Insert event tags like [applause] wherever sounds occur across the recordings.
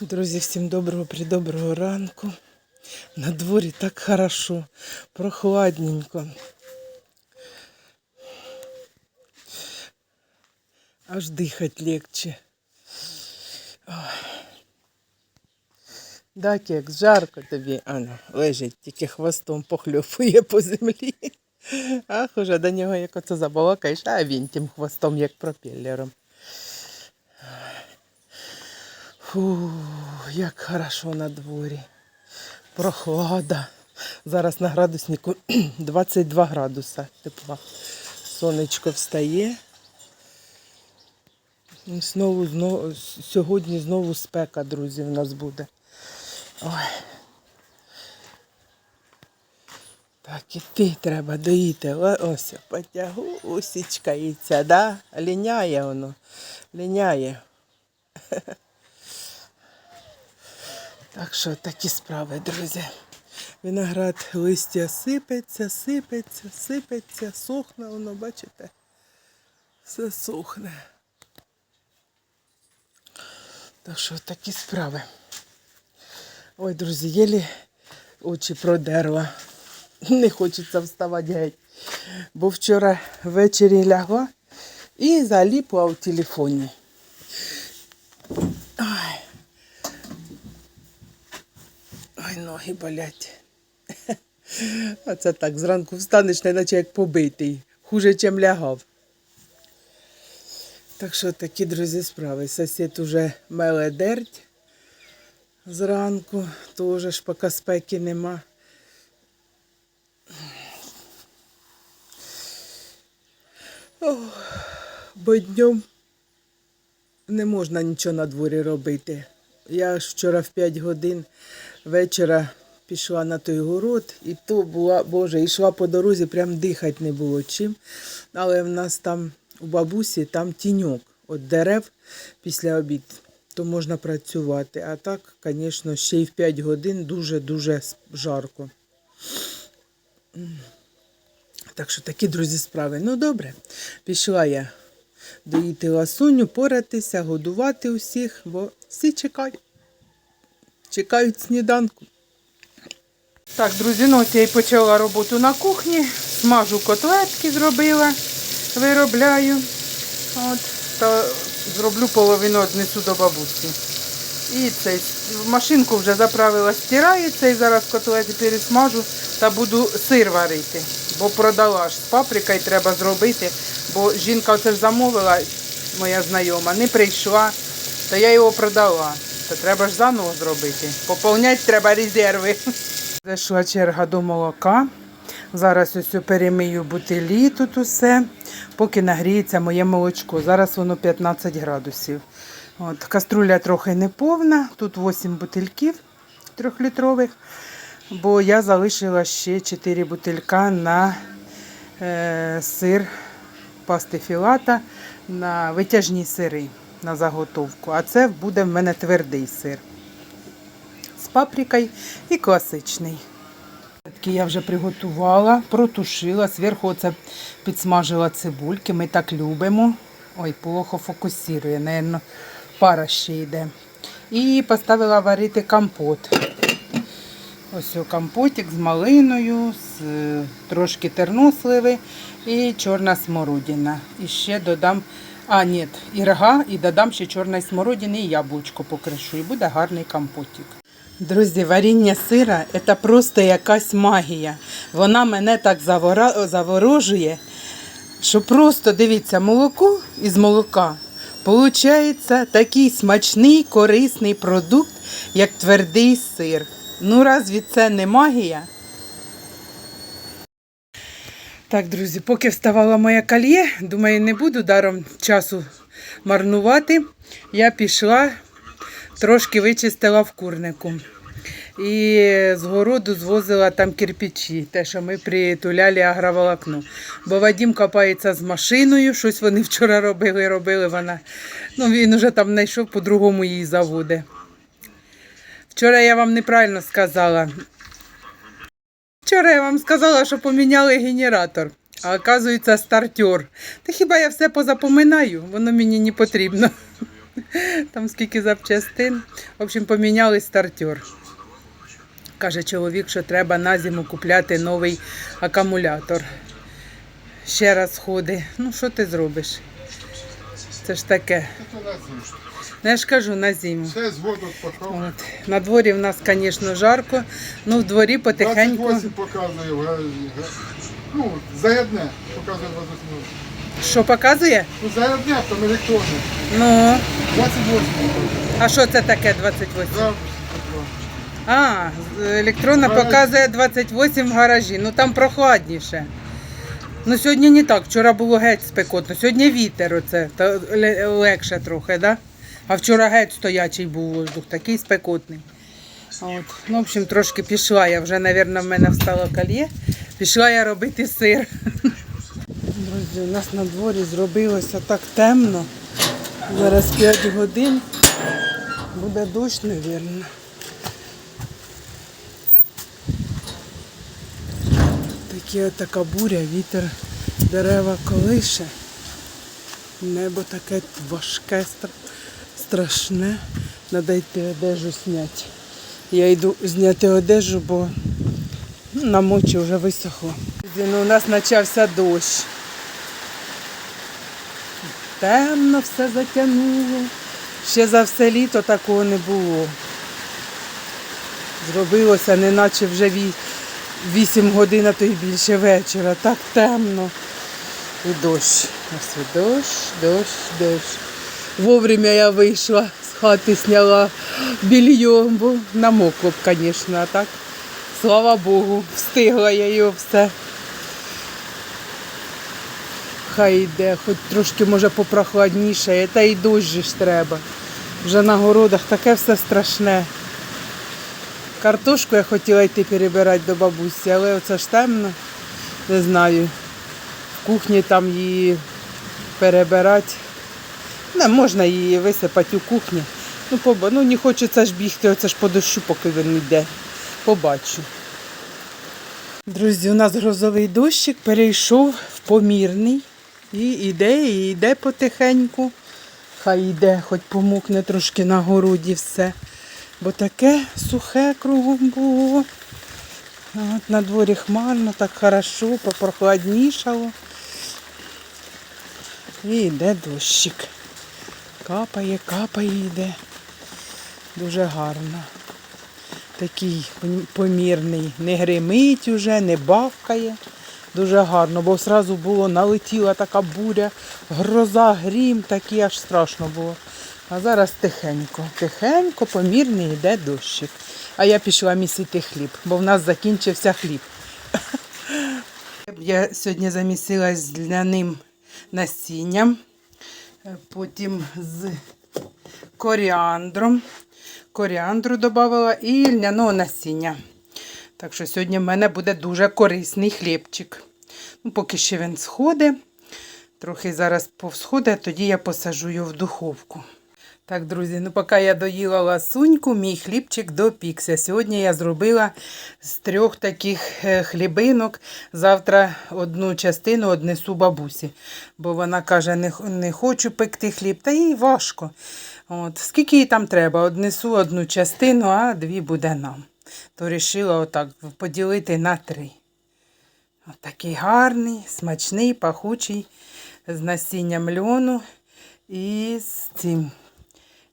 Друзі, всім доброго придоброго ранку. На дворі так хорошо, прохладненько. Аж дихати легче. Да, кекс, жарко тобі. Ано, лежить, тільки хвостом похльофує по землі. Ах, уже до нього як оце забалакаєш, а він тим хвостом, як пропелером. Фу, як хорошо на дворі. Прохлада. Зараз на градуснику [clears throat] 22 градуса тепла. Сонечко встає. І Знову, знову, сьогодні знову спека, друзі, в нас буде. Ой. Так, іти треба доїти. Ось, потягусічкається, да? Ліняє воно. Ліняє. [laughs] Так що такі справи, друзі. Виноград листя сипеться, сипеться, сипеться, сохне воно, бачите? Все сохне. Так що такі справи. Ой, друзі, єлі очі продерла. Не хочеться вставати геть. Бо вчора ввечері лягла і заліпла в телефоні. Ой. Ой, ноги болять. [laughs] А це так, зранку встанеш, неначе як побитий. Хуже, чим лягав. Так що такі, друзі, справи. Сусід уже меле дерть зранку, теж ж поки спеки нема. Ох, бо днем не можна нічого на дворі робити. Я ж вчора в 5 годин вечора пішла на той город, і то була, Боже, йшла по дорозі, прям дихати не було чим. Але в нас там у бабусі там тіньок від дерев після обід, то можна працювати. А так, звісно, ще й в 5 годин дуже-дуже жарко. Так що такі, друзі, справи. Ну добре, пішла я доїти ласуню, поратися, годувати усіх, бо всі чекають. Чекають сніданку. Так, друзі, ну я і почала роботу на кухні. Смажу котлетки, зробила, виробляю. От, та зроблю половину однесу до бабусі. І цей машинку вже заправила, стирається і зараз котлети пересмажу та буду сир варити. Бо продала ж з паприкою треба зробити, бо жінка оце ж замовила, моя знайома, не прийшла, то я його продала. То треба ж заново зробити. Поповняти треба резерви. Зайшла черга до молока. Зараз ось перемию бутилі тут усе, поки нагріється моє молочко. Зараз воно 15 градусів. От, каструля трохи не повна, тут 8 бутильків трьохлітрових, бо я залишила ще 4 бутилька на е, сир пасти філата, на витяжні сири на заготовку. А це буде в мене твердий сир з паприкою і класичний. Такі я вже приготувала, протушила, зверху оце підсмажила цибульки. Ми так любимо. Ой, плохо фокусує, напевно, пара ще йде. І поставила варити компот. Ось компотик з малиною, з е, трошки терносливи і чорна смородина. І ще додам, а ні, ірга, і додам ще чорної смородини і яблучко покришу. І буде гарний компотик. Друзі, варіння сира це просто якась магія. Вона мене так заворожує, що просто дивіться, молоко із молока Получається такий смачний, корисний продукт, як твердий сир. Ну, разві це не магія? Так, друзі, поки вставала моя кольє, думаю, не буду даром часу марнувати. Я пішла, трошки вичистила в курнику. І з городу звозила там кирпичі, те, що ми притуляли агроволокно. Бо Вадім копається з машиною, щось вони вчора робили, робили вона. Ну, він вже там знайшов, по-другому її заводи. Вчора я вам неправильно сказала. Вчора я вам сказала, що поміняли генератор, а оказується стартер. Та хіба я все позапоминаю, воно мені не потрібно. Там скільки запчастин. В общем, поміняли стартер. Каже чоловік, що треба на зиму купляти новий акумулятор. Ще раз ходи. Ну, що ти зробиш? Це ж таке. Ну, я ж кажу, на зиму. Все з воду. От. На дворі в нас, звісно, жарко, ну в дворі потихеньку. 28 показує. га- га- Ну, зарядне показує 28. Що показує? Ну, зарядне, там електронне. Ну, 28 а що це таке 28? Градус, А, електронна Гараж. показує 28 в гаражі. Ну там прохладніше. Ну сьогодні не так, вчора було геть спекотно. Сьогодні вітер оце, то легше трохи, да? А вчора геть стоячий був воздух, такий спекотний. От. Ну, в общем, трошки пішла я, вже, мабуть, в мене встало кольє. Пішла я робити сир. Друзі, у нас на дворі зробилося так темно. Зараз 5 годин. Буде дощ, мабуть. Такі така буря, вітер, дерева колише. Небо таке важке, стра- страшне. Треба йти одежу зняти. Я йду зняти одежу, бо ну, на мочі вже висохло. Ну, у нас почався дощ. Темно все затягнуло. Ще за все літо такого не було. Зробилося, неначе вже ві- 8 годин, а то й більше вечора. Так темно. І дощ. Ось дощ, дощ, дощ. Вовремя я вийшла з хати, зняла більйом, бо намокло б, звісно, а так. Слава Богу, встигла я його все. Хай йде, хоч трошки може попрохладніше, та й дощ ж треба. Вже на городах таке все страшне. Картошку я хотіла йти перебирати до бабусі, але оце ж темно. Не знаю. В кухні там її перебирати. Не, можна її висипати у кухні. Ну, поба... ну не хочеться ж бігти, оце ж по дощу, поки він йде. Побачу. Друзі, у нас грозовий дощик перейшов в помірний. І йде, і йде потихеньку. Хай йде, хоч помокне трошки на городі все. Бо таке сухе кругом було. От на дворі хмарно, так хорошо, попрохладнішало. І йде дощик. Капає, капає йде. Дуже гарно. Такий помірний. Не гримить уже, не бавкає. Дуже гарно, бо одразу було, налетіла така буря, гроза, грім, такий аж страшно було. А зараз тихенько, тихенько, помірний йде дощик. А я пішла місити хліб, бо в нас закінчився хліб. [laughs] Я сьогодні замісила з ляним насінням, потім з коріандром. Коріандру додавала і льняного насіння. Так що сьогодні в мене буде дуже корисний хлібчик. Ну, поки ще він сходить. Трохи зараз повсходить, тоді я посажу його в духовку. Так, друзі, ну поки я доїла ласуньку, мій хлібчик допікся. Сьогодні я зробила з трьох таких е, хлібинок. Завтра одну частину однесу бабусі, бо вона каже, не, не хочу пекти хліб, та їй важко. От, скільки їй там треба? Однесу одну частину, а дві буде нам. То вирішила отак поділити на три. Отакий гарний, смачний, пахучий, з насінням льону і з цим.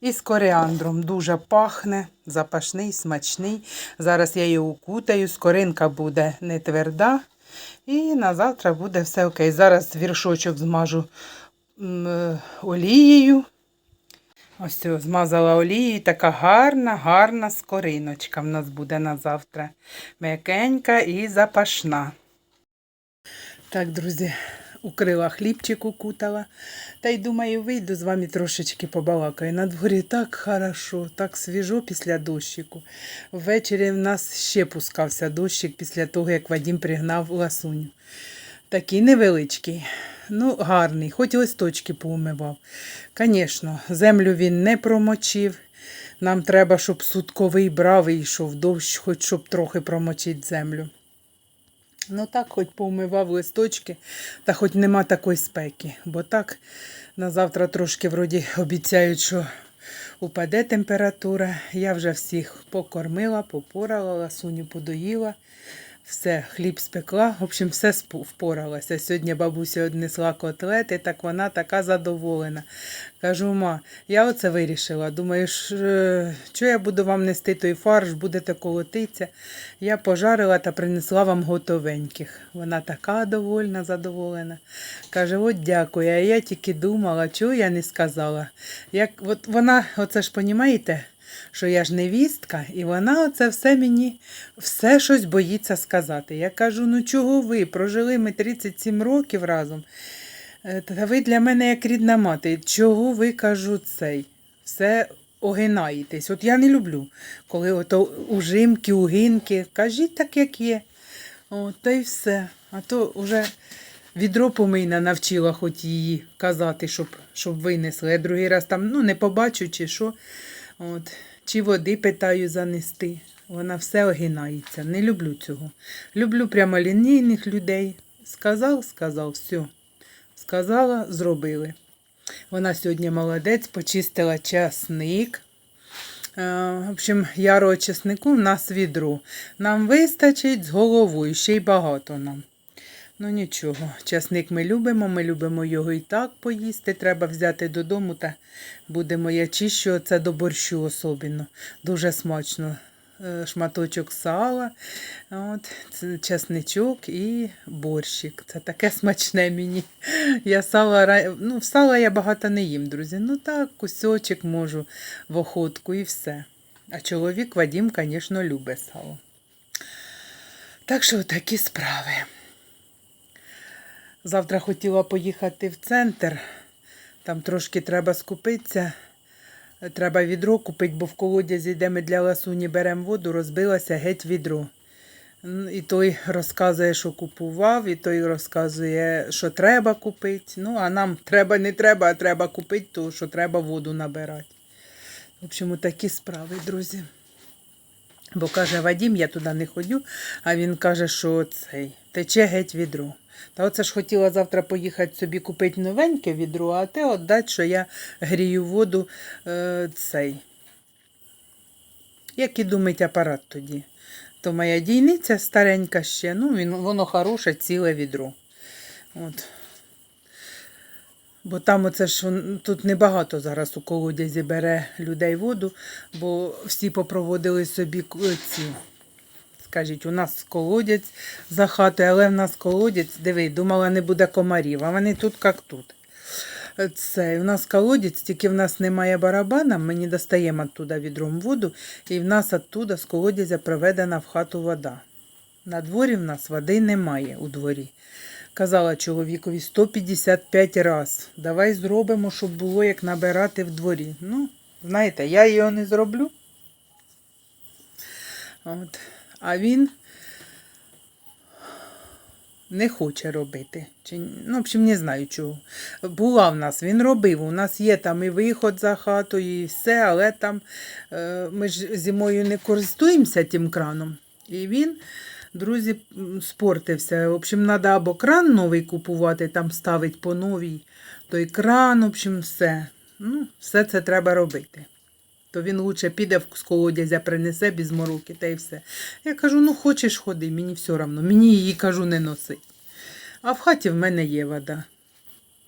І з коріандром. Дуже пахне, запашний, смачний. Зараз я його укутаю, скоринка буде не тверда. І на завтра буде все окей. Зараз віршочок змажу е, олією. Ось цього змазала олією. Така гарна, гарна скориночка в нас буде на завтра. М'якенька і запашна. Так, друзі, укрила хлібчик, укутала. Та й думаю, вийду з вами трошечки побалакаю. На дворі так хорошо, так свіжо після дощику. Ввечері в нас ще пускався дощик після того, як Вадім пригнав ласуню. Такий невеличкий, ну гарний, хоч листочки поумивав. Звісно, землю він не промочив. Нам треба, щоб сутковий бравий йшов дощ, хоч щоб трохи промочити землю. Ну так, хоч поумивав листочки, та хоч нема такої спеки, бо так На завтра трошки вроді обіцяють, що упаде температура. Я вже всіх покормила, попорала, ласуню подоїла. Все, хліб спекла, в общем, все впоралася. Сьогодні бабуся однесла котлети, так вона така задоволена. Кажу, ма, я оце вирішила. Думаю, що я буду вам нести той фарш, будете колотитися. Я пожарила та принесла вам готовеньких. Вона така довольна, задоволена. Каже, от дякую. А я тільки думала, чого я не сказала. Як, от вона, оце ж понімаєте, що я ж невістка, і вона оце все мені все щось боїться сказати. Я кажу, ну чого ви? Прожили ми 37 років разом. Е, Та ви для мене як рідна мати. Чого ви кажу цей? Все огинаєтесь. От я не люблю, коли ото ужимки, угинки. Кажіть так, як є. О, та й все. А то вже відро помийна навчила хоч її казати, щоб, щоб винесли. Я другий раз там ну, не побачу, чи що. От. Чи води питаю занести. Вона все огинається. Не люблю цього. Люблю прямолінійних людей. Сказав, сказав, все. Сказала, зробили. Вона сьогодні молодець, почистила часник. Е, В общем, ярого чеснику в нас відро. Нам вистачить з головою, ще й багато нам. Ну нічого, часник ми любимо, ми любимо його і так поїсти. Треба взяти додому та будемо я чищу це до борщу особливо. Дуже смачно. Е, Шматочок сала, от, це чесничок і борщик. Це таке смачне мені. Я сала, ну, сала я багато не їм, друзі. Ну так, кусочок можу в охотку і все. А чоловік Вадім, звісно, любить сало. Так що такі справи. Завтра хотіла поїхати в центр. Там трошки треба скупитися. Треба відро купити, бо в колодязі, де ми для ласуні беремо воду, розбилося геть відро. І той розказує, що купував, і той розказує, що треба купити. Ну, а нам треба, не треба, а треба купити, то що треба воду набирати. В общем, такі справи, друзі. Бо каже Вадім, я туди не ходю, а він каже, що цей тече геть відро. Та оце ж хотіла завтра поїхати собі купити новеньке відро, а те віддати, що я грію воду е, цей. Як і думать апарат тоді. То моя дійниця старенька ще, ну він, воно хороше, ціле відро. От. Бо там оце ж тут небагато зараз у колодязі бере людей воду, бо всі попроводили собі к- ці. Скажіть, у нас колодязь за хатою, але в нас колодязь, диви, думала, не буде комарів, а вони тут як тут. Це, у нас колодязь, тільки в нас немає барабана, ми не достаємо оттуда відром воду, і в нас оттуда з колодязя проведена в хату вода. На дворі в нас води немає у дворі. Казала чоловікові 155 раз. Давай зробимо, щоб було як набирати в дворі. Ну, знаєте, я його не зроблю. От. А він не хоче робити. Чи, ну, в общем, не знаю чого. Була в нас, він робив. У нас є там і виход за хатою, і все, але там е, ми ж зимою не користуємося тим краном. І він, друзі, спортився. В общем, треба або кран новий купувати, там ставить по новій той кран, в общем, все. Ну, все це треба робити. То він лучше піде з колодязя, принесе без мороки та й все. Я кажу, ну хочеш ходи, мені все одно. Мені її кажу не носи. А в хаті в мене є вода.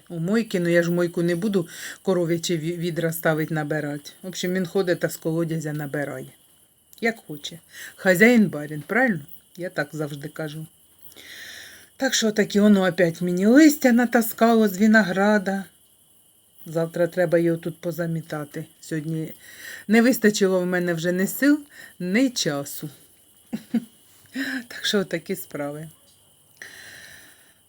У мойки, ну я ж мойку не буду коров'ячі ві- відра ставити набирати. В общем, він ходить та з колодязя набирає. Як хоче. Хазяїн барин, правильно? Я так завжди кажу. Так що таки воно опять мені листя натаскало з винограда. Завтра треба його тут позамітати. Сьогодні не вистачило в мене вже ні сил, ні часу. [laughs] Так що такі справи.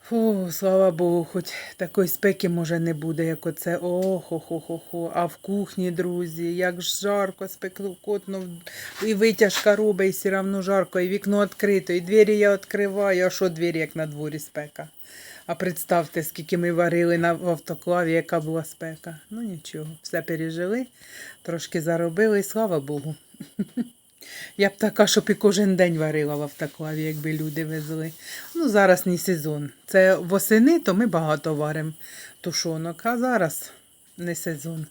Фу, слава Богу, хоч такої спеки може не буде, як оце. Охо-хо-хо-хо. А в кухні, друзі, як ж жарко, спекотно, і витяжка робить, і все одно жарко, і вікно відкрито, і двері я відкриваю. А що двері, як на дворі спека? А представте, скільки ми варили на в автоклаві, яка була спека. Ну нічого, все пережили, трошки заробили, і слава Богу. [laughs] Я б така, щоб і кожен день варила в автоклаві, якби люди везли. Ну, зараз не сезон. Це восени, то ми багато варимо тушонок, а зараз не сезон.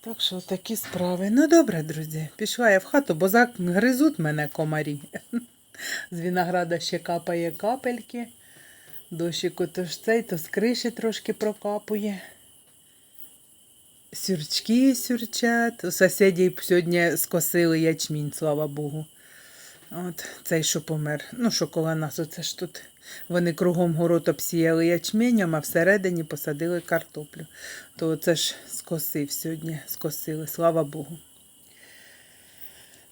Так що такі справи. Ну добре, друзі, пішла я в хату, бо загризуть мене комарі. [laughs] З винограда ще капає капельки. Дощику то ж цей, то з криші трошки прокапує. Сюрчки сюрчать. У сусідів сьогодні скосили ячмінь, слава Богу. От цей, що помер. Ну, що коло нас, оце ж тут. Вони кругом город обсіяли ячменем, а всередині посадили картоплю. То це ж скосив сьогодні, скосили, слава Богу.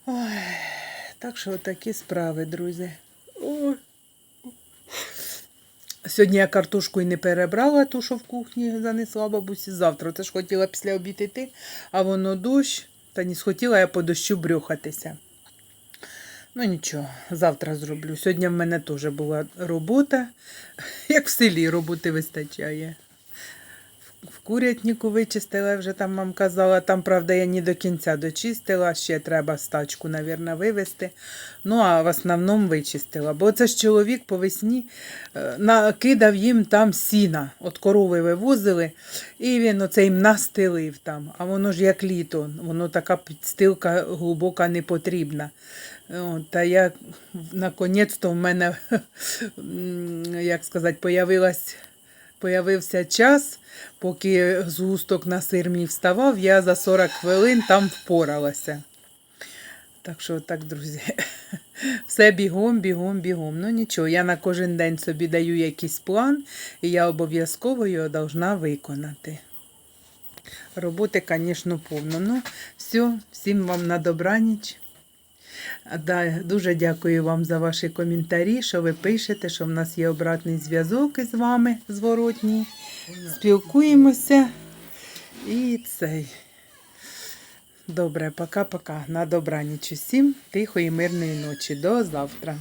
Ой, так що такі справи, друзі. Ой. Сьогодні я картошку і не перебрала, ту, що в кухні занесла бабусі завтра. Це ж хотіла після обід йти, а воно дощ, та не схотіла я по дощу брюхатися. Ну нічого, завтра зроблю. Сьогодні в мене теж була робота. Як в селі роботи вистачає. В курятнику вичистила, вже там вам казала. Там, правда, я не до кінця дочистила, ще треба стачку, мабуть, вивезти. Ну, а в основному вичистила. Бо це ж чоловік по весні е, накидав їм там сіна. От корови вивозили, і він оце їм настелив там. А воно ж як літо, воно така підстилка глибока не потрібна. Та я наконець-то в мене, [laughs] як сказати, появилась. Появився час, поки згусток на сир мій вставав, я за 40 хвилин там впоралася. Так що так, друзі, [laughs] все бігом, бігом, бігом. Ну нічого, я на кожен день собі даю якийсь план, і я обов'язково його должна виконати. Роботи, звісно, повно. Ну, все, всім вам на добраніч. Да, дуже дякую вам за ваші коментарі, що ви пишете, що в нас є обратний зв'язок із вами зворотній. Спілкуємося. І цей. Добре, пока-пока. На добраніч усім. Тихої, мирної ночі. До завтра.